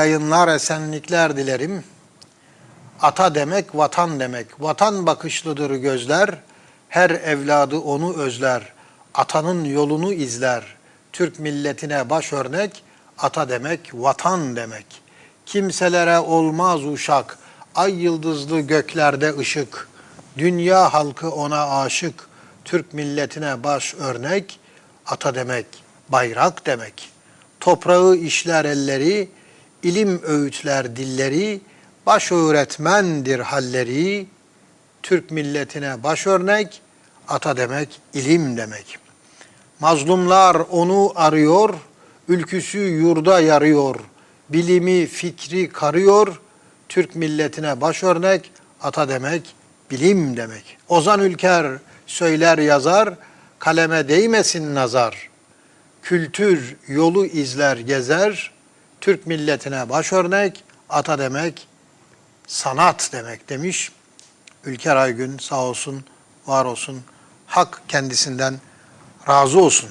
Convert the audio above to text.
Yayınlar, esenlikler dilerim. Ata demek, vatan demek. Vatan bakışlıdır gözler. Her evladı onu özler. Atanın yolunu izler. Türk milletine baş örnek. Ata demek, vatan demek. Kimselere olmaz uşak. Ay yıldızlı göklerde ışık. Dünya halkı ona aşık. Türk milletine baş örnek. Ata demek, bayrak demek. Toprağı işler elleri, ilim öğütler dilleri, baş öğretmendir halleri, Türk milletine baş örnek, ata demek, ilim demek. Mazlumlar onu arıyor, ülküsü yurda yarıyor, bilimi, fikri karıyor, Türk milletine baş örnek, ata demek, bilim demek. Ozan Ülker söyler yazar, kaleme değmesin nazar kültür yolu izler gezer, Türk milletine baş örnek, ata demek, sanat demek demiş. Ülker Aygün sağ olsun, var olsun, hak kendisinden razı olsun.